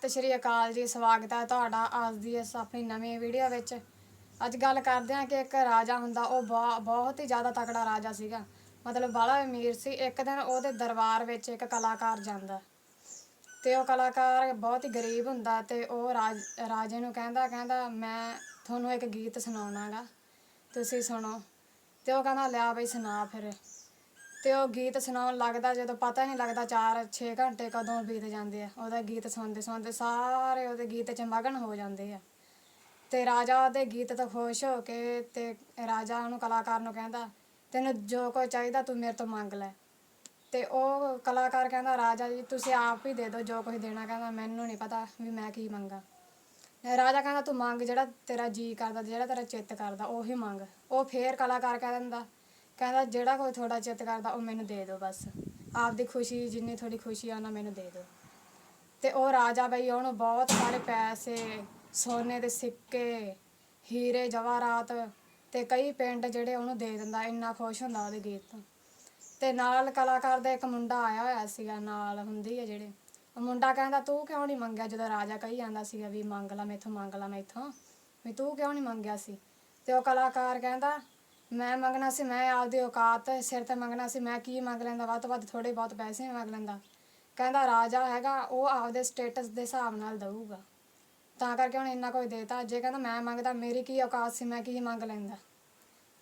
ਸਤਿ ਸ਼੍ਰੀ ਅਕਾਲ ਜੀ, ਸਵਾਗਤ ਹੈ ਤੁਹਾਡਾ ਅੱਜ ਦੀ ਇਸ ਆਪਣੀ ਨਵੀਂ ਵੀਡੀਓ ਵਿੱਚ। ਅੱਜ ਗੱਲ ਕਰਦੇ ਹਾਂ ਕਿ ਇੱਕ ਰਾਜਾ ਹੁੰਦਾ, ਉਹ ਬਹੁ- ਬਹੁਤ ਹੀ ਜ਼ਿਆਦਾ ਤਕੜਾ ਰਾਜਾ ਸੀਗਾ। ਮਤਲਬ ਬਾਲਾ ਅਮੀਰ ਸੀ। ਇੱਕ ਦਿਨ ਉਹਦੇ ਦਰਬਾਰ ਵਿੱਚ ਇੱਕ ਕਲਾਕਾਰ ਜਾਂਦਾ। ਤੇ ਉਹ ਕਲਾਕਾਰ ਬਹੁਤ ਹੀ ਗਰੀਬ ਹੁੰਦਾ ਤੇ ਉਹ ਰਾਜ, ਰਾਜੇ ਨੂੰ ਕਹਿੰਦਾ ਕਹਿੰਦਾ, ਮੈਂ ਤੁਹਾਨੂੰ ਇੱਕ ਗੀਤ ਸੁਣਾਉਣਾਗਾ। ਤੁਸੀਂ ਸੁਣੋ। ਤੇ ਉਹ ਕਹਿੰਦਾ, ਲਿਆ ਬਈ, ਸੁਣਾ ਫਿਰ। ਤੇ ਉਹ ਗੀਤ ਸੁਣਾਉਣ ਲੱਗਦਾ ਜਦੋਂ ਪਤਾ ਹੀ ਨਹੀਂ ਲੱਗਦਾ 4-6 ਘੰਟੇ ਕਦੋਂ ਬੀਤ ਜਾਂਦੇ ਆ। ਉਹਦਾ ਗੀਤ ਸੁਣਦੇ ਸੁਣਦੇ ਸਾਰੇ ਉਹਦੇ ਗੀਤ 'ਚ ਮਗਨ ਹੋ ਜਾਂਦੇ ਆ। ਤੇ ਰਾਜਾ ਉਹਦੇ ਗੀਤ ਤੋਂ ਖੁਸ਼ ਹੋ ਕੇ ਤੇ ਰਾਜਾ ਉਹਨੂੰ ਕਲਾਕਾਰ ਨੂੰ ਕਹਿੰਦਾ, ਤੈਨੂੰ ਜੋ ਕੋਈ ਚਾਹੀਦਾ ਤੂੰ ਮੇਰੇ ਤੋਂ ਮੰਗ ਲੈ। ਤੇ ਉਹ ਕਲਾਕਾਰ ਕਹਿੰਦਾ, ਰਾਜਾ ਜੀ, ਤੁਸੀਂ ਆਪ ਹੀ ਦੇ ਦਿਓ ਜੋ ਕੁਝ ਦੇਣਾ। ਕਹਿੰਦਾ, ਮੈਨੂੰ ਨਹੀਂ ਪਤਾ ਵੀ ਮੈਂ ਕੀ ਮੰਗਾ। ਰਾਜਾ ਕਹਿੰਦਾ, ਤੂੰ ਮੰਗ ਜਿਹੜਾ ਤੇਰਾ ਜੀ ਕਰਦਾ, ਜਿਹੜਾ ਤੇਰਾ ਚਿੱਤ ਕਰਦਾ, ਉਹੀ ਮੰਗ। ਉਹ ਫੇਰ ਕਲਾਕਾਰ ਕਹਿ ਦਿੰਦਾ ਕਹਿੰਦਾ ਜਿਹੜਾ ਕੋਈ ਥੋੜਾ ਚਿੱਤ ਕਰਦਾ ਉਹ ਮੈਨੂੰ ਦੇ ਦਿਓ ਬਸ। ਆਪਦੀ ਖੁਸ਼ੀ, ਜਿੰਨੀ ਤੁਹਾਡੀ ਖੁਸ਼ੀ ਆ, ਉਹਨਾਂ ਮੈਨੂੰ ਦੇ ਦਿਓ। ਤੇ ਉਹ ਰਾਜਾ ਬਈ, ਉਹਨੂੰ ਬਹੁਤ ਸਾਰੇ ਪੈਸੇ, ਸੋਨੇ ਦੇ ਸਿੱਕੇ, ਹੀਰੇ, ਜਵਾਹਰਾਤ ਤੇ ਕਈ ਪਿੰਡ ਜਿਹੜੇ ਉਹਨੂੰ ਦੇ ਦਿੰਦਾ, ਇੰਨਾ ਖੁਸ਼ ਹੁੰਦਾ ਉਹਦੇ ਗੀਤ ਤੋਂ। ਤੇ ਨਾਲ ਕਲਾਕਾਰ ਦਾ ਇੱਕ ਮੁੰਡਾ ਆਇਆ ਹੋਇਆ ਸੀਗਾ, ਨਾਲ ਹੁੰਦੀ ਹੈ ਜਿਹੜੇ। ਉਹ ਮੁੰਡਾ ਕਹਿੰਦਾ, ਤੂੰ ਕਿਉਂ ਨਹੀਂ ਮੰਗਿਆ? ਜਦੋਂ ਰਾਜਾ ਕਹੀ ਜਾਂਦਾ ਸੀਗਾ ਵੀ ਮੰਗ ਲਾ, ਮੈਥੋਂ ਮੰਗ ਲਾ, ਮੈਥੋਂ। ਵੀ ਤੂੰ ਕਿਉਂ ਨਹੀਂ ਮੰਗਿਆ ਸੀ? ਤੇ ਉਹ ਕਲਾਕਾਰ ਕਹਿੰਦਾ ਮੈਂ ਮੰਗਣਾ ਸੀ, ਮੈਂ ਆਪਦੀ ਔਕਾਤ ਸਿਰ ਤੇ ਮੰਗਣਾ ਸੀ, ਮੈਂ ਕੀ ਮੰਗ ਲੈਂਦਾ, ਵੱਧ ਤੋਂ ਵੱਧ ਥੋੜੇ ਬਹੁਤ ਪੈਸੇ ਮੰਗ ਲੈਂਦਾ। ਕਹਿੰਦਾ ਰਾਜਾ ਹੈਗਾ, ਉਹ ਆਪਦੇ ਸਟੇਟਸ ਦੇ ਹਿਸਾਬ ਨਾਲ ਦਊਗਾ। ਤਾਂ ਕਰਕੇ ਉਹਨੇ ਇੰਨਾ ਕੁਝ ਦੇਤਾ। ਜੇ ਕਹਿੰਦਾ ਮੈਂ ਮੰਗਦਾ, ਮੇਰੀ ਕੀ ਔਕਾਤ ਸੀ, ਮੈਂ ਕੀ ਮੰਗ ਲੈਂਦਾ?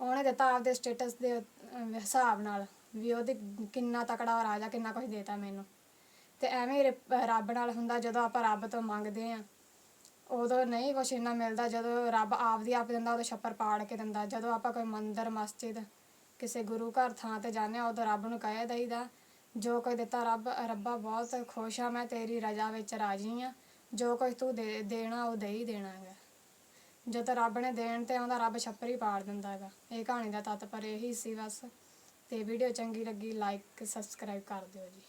ਉਹਨੇ ਦਿੱਤਾ ਆਪਦੇ ਸਟੇਟਸ ਦੇ ਹਿਸਾਬ ਨਾਲ ਵੀ ਉਹਦੇ ਕਿੰਨਾ ਤਕੜਾ ਰਾਜਾ ਕਿੰਨਾ ਕੁਝ ਦੇਤਾ ਮੈਨੂੰ। ਤੇ ਐਵੇਂ ਹੀ ਰੱਬ ਨਾਲ ਹੁੰਦਾ, ਜਦੋਂ ਆਪਾਂ ਰੱਬ ਤੋਂ ਮੰਗਦੇ ਆ ਉਦੋਂ ਨਹੀਂ ਕੁਛ ਇੰਨਾ ਮਿਲਦਾ, ਜਦੋਂ ਰੱਬ ਆਪਦੀ ਆਪ ਦਿੰਦਾ, ਉਦੋਂ ਛੱਪਰ ਪਾੜ ਕੇ ਦਿੰਦਾ। ਜਦੋਂ ਆਪਾਂ ਕੋਈ ਮੰਦਿਰ, ਮਸਜਿਦ, ਕਿਸੇ ਗੁਰੂ ਘਰ ਥਾਂ ਤੇ ਜਾਂਦੇ ਆ ਉਦੋਂ ਰੱਬ ਨੂੰ ਕਹਿ ਦਈਦਾ, ਜੋ ਕੋਈ ਦਿੱਤਾ ਰੱਬ, ਰੱਬਾ ਬਹੁਤ ਖੁਸ਼ ਆ, ਮੈਂ ਤੇਰੀ ਰਜ਼ਾ ਵਿੱਚ ਰਾਜੀ ਆ ਜੋ ਕੁਝ ਤੂੰ ਦੇ, ਦੇਣਾ, ਉਹ ਦੇ ਹੀ ਦੇਣਾ ਹੈਗਾ ਜਦੋਂ ਰੱਬ ਨੇ ਦੇਣ ਤੇ ਆਉਂਦਾ, ਰੱਬ ਛੱਪਰ ਹੀ ਪਾੜ ਦਿੰਦਾ ਹੈਗਾ ਇਹ ਕਹਾਣੀ ਦਾ ਤਾਤਪਰ ਇਹੀ ਸੀ ਬਸ। ਤੇ ਵੀਡੀਓ ਚੰਗੀ ਲੱਗੀ, ਲਾਈਕ, ਸਬਸਕ੍ਰਾਈਬ ਕਰ ਦਿਓ ਜੀ।